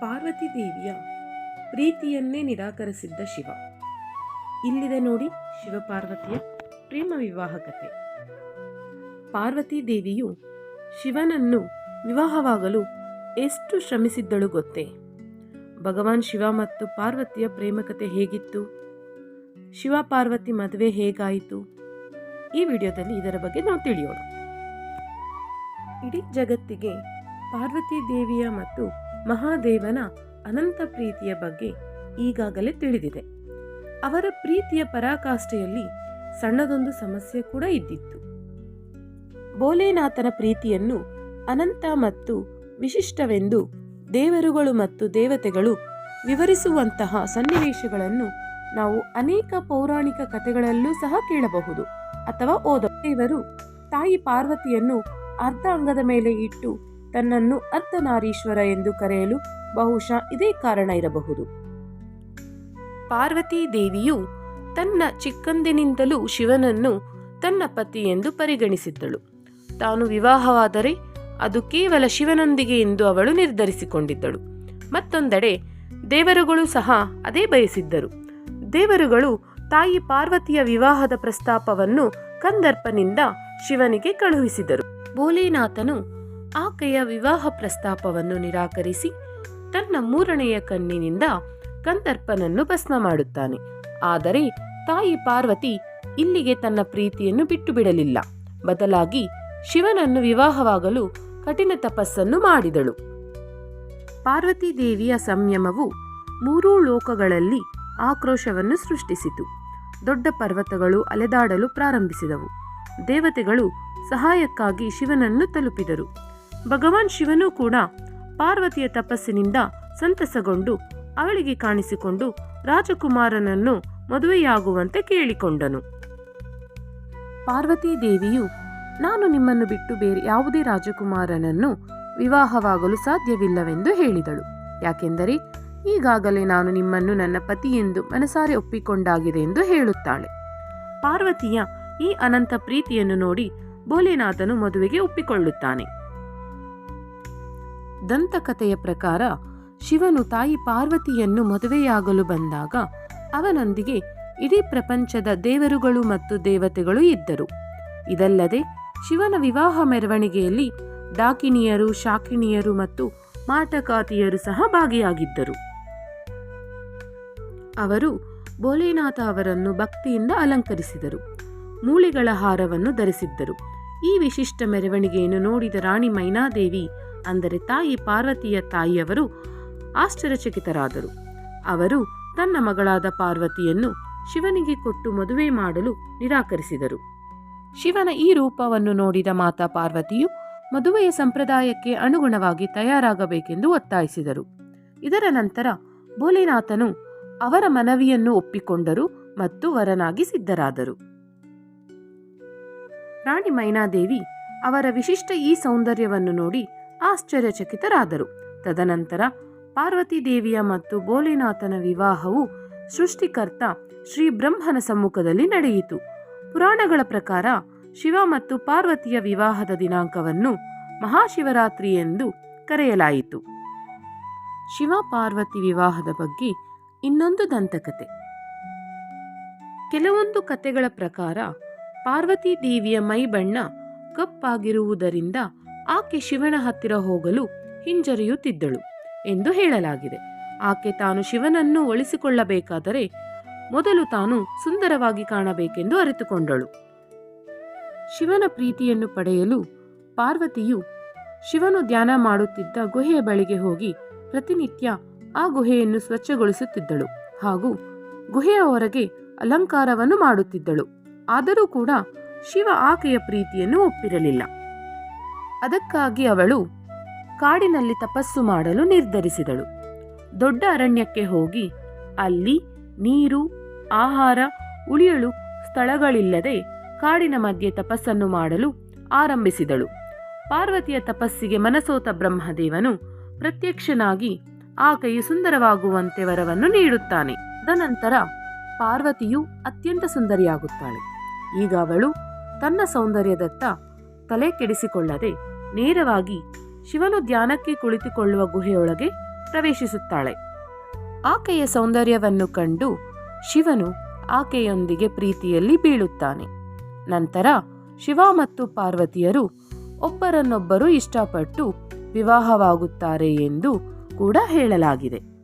ಪಾರ್ವತಿ ದೇವಿಯ ಪ್ರೀತಿಯನ್ನೇ ನಿರಾಕರಿಸಿದ್ದ ಶಿವ. ಇಲ್ಲಿದೆ ನೋಡಿ ಶಿವಪಾರ್ವತಿಯ ಪ್ರೇಮ ವಿವಾಹ ಕಥೆ. ಪಾರ್ವತಿ ದೇವಿಯು ಶಿವನನ್ನು ವಿವಾಹವಾಗಲು ಎಷ್ಟು ಶ್ರಮಿಸಿದ್ದಳು ಗೊತ್ತೇ? ಭಗವಾನ್ ಶಿವ ಮತ್ತು ಪಾರ್ವತಿಯ ಪ್ರೇಮಕತೆ ಹೇಗಿತ್ತು? ಶಿವ ಪಾರ್ವತಿ ಮದುವೆ ಹೇಗಾಯಿತು? ಈ ವಿಡಿಯೋದಲ್ಲಿ ಇದರ ಬಗ್ಗೆ ನಾವು ತಿಳಿಯೋಣ. ಇಡೀ ಜಗತ್ತಿಗೆ ಪಾರ್ವತಿ ದೇವಿಯ ಮತ್ತು ಮಹಾದೇವನ ಅನಂತ ಪ್ರೀತಿಯ ಬಗ್ಗೆ ಈಗಾಗಲೇ ತಿಳಿದಿದೆ. ಅವರ ಪ್ರೀತಿಯ ಪರಾಕಾಷ್ಠೆಯಲ್ಲಿ ಸಣ್ಣದೊಂದು ಸಮಸ್ಯೆ ಕೂಡ ಇದ್ದಿತ್ತು. ಭೋಲೆನಾಥನ ಪ್ರೀತಿಯನ್ನು ಅನಂತ ಮತ್ತು ವಿಶಿಷ್ಟವೆಂದು ದೇವರುಗಳು ಮತ್ತು ದೇವತೆಗಳು ವಿವರಿಸುವಂತಹ ಸನ್ನಿವೇಶಗಳನ್ನು ನಾವು ಅನೇಕ ಪೌರಾಣಿಕ ಕಥೆಗಳಲ್ಲೂ ಸಹ ಕೇಳಬಹುದು ಅಥವಾ ಓದ ದೇವರು ತಾಯಿ ಪಾರ್ವತಿಯನ್ನು ಅರ್ಧ ಅಂಗದ ಮೇಲೆ ಇಟ್ಟು ತನ್ನನ್ನು ಅರ್ಧನಾರೀಶ್ವರ ಎಂದು ಕರೆಯಲು ಬಹುಶಃ ಇದೇ ಕಾರಣ ಇರಬಹುದು. ಪಾರ್ವತಿ ದೇವಿಯು ತನ್ನ ಚಿಕ್ಕಂದಿನಿಂದಲೂ ಶಿವನನ್ನು ತನ್ನ ಪತಿ ಎಂದು ಪರಿಗಣಿಸಿದ್ದಳು. ತಾನು ವಿವಾಹವಾದರೆ ಅದು ಕೇವಲ ಶಿವನೊಂದಿಗೆ ಎಂದು ಅವಳು ನಿರ್ಧರಿಸಿಕೊಂಡಿದ್ದಳು. ಮತ್ತೊಂದೆಡೆ ದೇವರುಗಳು ಸಹ ಅದೇ ಬಯಸಿದ್ದರು. ದೇವರುಗಳು ತಾಯಿ ಪಾರ್ವತಿಯ ವಿವಾಹದ ಪ್ರಸ್ತಾಪವನ್ನು ಕಂದರ್ಪನಿಂದ ಶಿವನಿಗೆ ಕಳುಹಿಸಿದರು. ಭೋಲೆನಾಥನು ಆಕೆಯ ವಿವಾಹ ಪ್ರಸ್ತಾಪವನ್ನು ನಿರಾಕರಿಸಿ ತನ್ನ ಮೂರನೆಯ ಕಣ್ಣಿನಿಂದ ಕಂದರ್ಪನನ್ನು ಭಸ್ಮ ಮಾಡುತ್ತಾನೆ. ಆದರೆ ತಾಯಿ ಪಾರ್ವತಿ ಇಲ್ಲಿಗೆ ತನ್ನ ಪ್ರೀತಿಯನ್ನು ಬಿಟ್ಟು ಬಿಡಲಿಲ್ಲ ಬದಲಾಗಿ ಶಿವನನ್ನು ವಿವಾಹವಾಗಲು ಕಠಿಣ ತಪಸ್ಸನ್ನು ಮಾಡಿದಳು. ಪಾರ್ವತಿ ದೇವಿಯ ಸಂಯಮವು ಮೂರೂ ಲೋಕಗಳಲ್ಲಿ ಆಕ್ರೋಶವನ್ನು ಸೃಷ್ಟಿಸಿತು. ದೊಡ್ಡ ಪರ್ವತಗಳು ಅಲೆದಾಡಲು ಪ್ರಾರಂಭಿಸಿದವು. ದೇವತೆಗಳು ಸಹಾಯಕ್ಕಾಗಿ ಶಿವನನ್ನು ತಲುಪಿದರು. ಭಗವಾನ್ ಶಿವನೂ ಕೂಡ ಪಾರ್ವತಿಯ ತಪಸ್ಸಿನಿಂದ ಸಂತಸಗೊಂಡು ಅವಳಿಗೆ ಕಾಣಿಸಿಕೊಂಡು ರಾಜಕುಮಾರನನ್ನು ಮದುವೆಯಾಗುವಂತೆ ಕೇಳಿಕೊಂಡನು. ಪಾರ್ವತಿ ದೇವಿಯು, ನಾನು ನಿಮ್ಮನ್ನು ಬಿಟ್ಟು ಬೇರೆ ಯಾವುದೇ ರಾಜಕುಮಾರನನ್ನು ವಿವಾಹವಾಗಲು ಸಾಧ್ಯವಿಲ್ಲವೆಂದು ಹೇಳಿದಳು. ಯಾಕೆಂದರೆ ಈಗಾಗಲೇ ನಾನು ನಿಮ್ಮನ್ನು ನನ್ನ ಪತಿ ಎಂದು ಮನಸಾರೆ ಒಪ್ಪಿಕೊಂಡಾಗಿದೆ ಎಂದು ಹೇಳುತ್ತಾಳೆ. ಪಾರ್ವತಿಯ ಈ ಅನಂತ ಪ್ರೀತಿಯನ್ನು ನೋಡಿ ಭೋಲೆನಾಥನು ಮದುವೆಗೆ ಒಪ್ಪಿಕೊಳ್ಳುತ್ತಾನೆ. ದಂತಕಥೆಯ ಪ್ರಕಾರ ಶಿವನು ತಾಯಿ ಪಾರ್ವತಿಯನ್ನು ಮದುವೆಯಾಗಲು ಬಂದಾಗ ಅವನೊಂದಿಗೆ ಇಡೀ ಪ್ರಪಂಚದ ದೇವರುಗಳು ಮತ್ತು ದೇವತೆಗಳು ಇದ್ದರು. ಇದಲ್ಲದೆ ಶಿವನ ವಿವಾಹ ಮೆರವಣಿಗೆಯಲ್ಲಿ ಡಾಕಿನಿಯರು, ಶಾಕಿನಿಯರು ಮತ್ತು ಮಾಟಕಾತಿಯರು ಸಹ ಭಾಗಿಯಾಗಿದ್ದರು. ಅವರು ಭೋಲೆನಾಥ ಅವರನ್ನು ಭಕ್ತಿಯಿಂದ ಅಲಂಕರಿಸಿದರು. ಮೂಳೆಗಳ ಹಾರವನ್ನು ಧರಿಸಿದ್ದರು. ಈ ವಿಶಿಷ್ಟ ಮೆರವಣಿಗೆಯನ್ನು ನೋಡಿದ ರಾಣಿ ಮೈನಾದೇವಿ ಅಂದರೆ ತಾಯಿ ಪಾರ್ವತಿಯ ತಾಯಿಯವರು ಆಶ್ಚರ್ಯಚಕಿತರಾದರು. ಅವರು ತನ್ನ ಮಗಳಾದ ಪಾರ್ವತಿಯನ್ನು ಶಿವನಿಗೆ ಕೊಟ್ಟು ಮದುವೆ ಮಾಡಲು ನಿರಾಕರಿಸಿದರು. ಶಿವನ ಈ ರೂಪವನ್ನು ನೋಡಿದ ಮಾತಾ ಪಾರ್ವತಿಯು ಮದುವೆಯ ಸಂಪ್ರದಾಯಕ್ಕೆ ಅನುಗುಣವಾಗಿ ತಯಾರಾಗಬೇಕೆಂದು ಒತ್ತಾಯಿಸಿದರು. ಇದರ ನಂತರ ಭೋಲೆನಾಥನು ಅವರ ಮನವಿಯನ್ನು ಒಪ್ಪಿಕೊಂಡರು ಮತ್ತು ವರನಾಗಿ ಸಿದ್ಧರಾದರು. ರಾಣಿ ಮೈನಾದೇವಿ ಅವರ ವಿಶಿಷ್ಟ ಈ ಸೌಂದರ್ಯವನ್ನು ನೋಡಿ ಆಶ್ಚರ್ಯಚಕಿತರಾದರು. ತದನಂತರ ಪಾರ್ವತಿ ದೇವಿಯ ಮತ್ತು ಭೋಲೆನಾಥನ ವಿವಾಹವು ಸೃಷ್ಟಿಕರ್ತ ಶ್ರೀ ಬ್ರಹ್ಮನ ಸಮ್ಮುಖದಲ್ಲಿ ನಡೆಯಿತು. ಪುರಾಣಗಳ ಪ್ರಕಾರ ಶಿವ ಮತ್ತು ಪಾರ್ವತಿಯ ವಿವಾಹದ ದಿನಾಂಕವನ್ನು ಮಹಾಶಿವರಾತ್ರಿ ಎಂದು ಕರೆಯಲಾಯಿತು. ಶಿವ ಪಾರ್ವತಿ ವಿವಾಹದ ಬಗ್ಗೆ ಇನ್ನೊಂದು ದಂತಕತೆ. ಕೆಲವೊಂದು ಕತೆಗಳ ಪ್ರಕಾರ ಪಾರ್ವತಿ ದೇವಿಯ ಮೈ ಬಣ್ಣ ಕಪ್ಪಾಗಿರುವುದರಿಂದ ಆಕೆ ಶಿವನ ಹತ್ತಿರ ಹೋಗಲು ಹಿಂಜರಿಯುತ್ತಿದ್ದಳು ಎಂದು ಹೇಳಲಾಗಿದೆ. ಆಕೆ ತಾನು ಶಿವನನ್ನು ಒಳಿಸಿಕೊಳ್ಳಬೇಕಾದರೆ ಮೊದಲು ತಾನು ಸುಂದರವಾಗಿ ಕಾಣಬೇಕೆಂದು ಅರಿತುಕೊಂಡಳು. ಶಿವನ ಪ್ರೀತಿಯನ್ನು ಪಡೆಯಲು ಪಾರ್ವತಿಯು ಶಿವನು ಧ್ಯಾನ ಮಾಡುತ್ತಿದ್ದ ಗುಹೆಯ ಬಳಿಗೆ ಹೋಗಿ ಪ್ರತಿನಿತ್ಯ ಆ ಗುಹೆಯನ್ನು ಸ್ವಚ್ಛಗೊಳಿಸುತ್ತಿದ್ದಳು ಹಾಗೂ ಗುಹೆಯ ಹೊರಗೆ ಅಲಂಕಾರವನ್ನು ಮಾಡುತ್ತಿದ್ದಳು. ಆದರೂ ಕೂಡ ಶಿವ ಆಕೆಯ ಪ್ರೀತಿಯನ್ನು ಒಪ್ಪಿರಲಿಲ್ಲ. ಅದಕ್ಕಾಗಿ ಅವಳು ಕಾಡಿನಲ್ಲಿ ತಪಸ್ಸು ಮಾಡಲು ನಿರ್ಧರಿಸಿದಳು. ದೊಡ್ಡ ಅರಣ್ಯಕ್ಕೆ ಹೋಗಿ ಅಲ್ಲಿ ನೀರು, ಆಹಾರ, ಉಳಿಯಲು ಸ್ಥಳಗಳಿಲ್ಲದೆ ಕಾಡಿನ ಮಧ್ಯೆ ತಪಸ್ಸನ್ನು ಮಾಡಲು ಆರಂಭಿಸಿದಳು. ಪಾರ್ವತಿಯ ತಪಸ್ಸಿಗೆ ಮನಸೋತ ಬ್ರಹ್ಮದೇವನು ಪ್ರತ್ಯಕ್ಷನಾಗಿ ಆಕೆಯು ಸುಂದರವಾಗುವಂತೆ ವರವನ್ನು ನೀಡುತ್ತಾನೆ. ತದನಂತರ ಪಾರ್ವತಿಯು ಅತ್ಯಂತ ಸುಂದರಿಯಾಗುತ್ತಾಳೆ. ಈಗ ಅವಳು ತನ್ನ ಸೌಂದರ್ಯದತ್ತ ತಲೆ ಕೆಡಿಸಿಕೊಳ್ಳದೆ ನೇರವಾಗಿ ಶಿವನು ಧ್ಯಾನಕ್ಕೆ ಕುಳಿತುಕೊಳ್ಳುವ ಗುಹೆಯೊಳಗೆ ಪ್ರವೇಶಿಸುತ್ತಾಳೆ. ಆಕೆಯ ಸೌಂದರ್ಯವನ್ನು ಕಂಡು ಶಿವನು ಆಕೆಯೊಂದಿಗೆ ಪ್ರೀತಿಯಲ್ಲಿ ಬೀಳುತ್ತಾನೆ. ನಂತರ ಶಿವ ಮತ್ತು ಪಾರ್ವತಿಯರು ಒಬ್ಬರನ್ನೊಬ್ಬರು ಇಷ್ಟಪಟ್ಟು ವಿವಾಹವಾಗುತ್ತಾರೆ ಎಂದು ಕೂಡ ಹೇಳಲಾಗಿದೆ.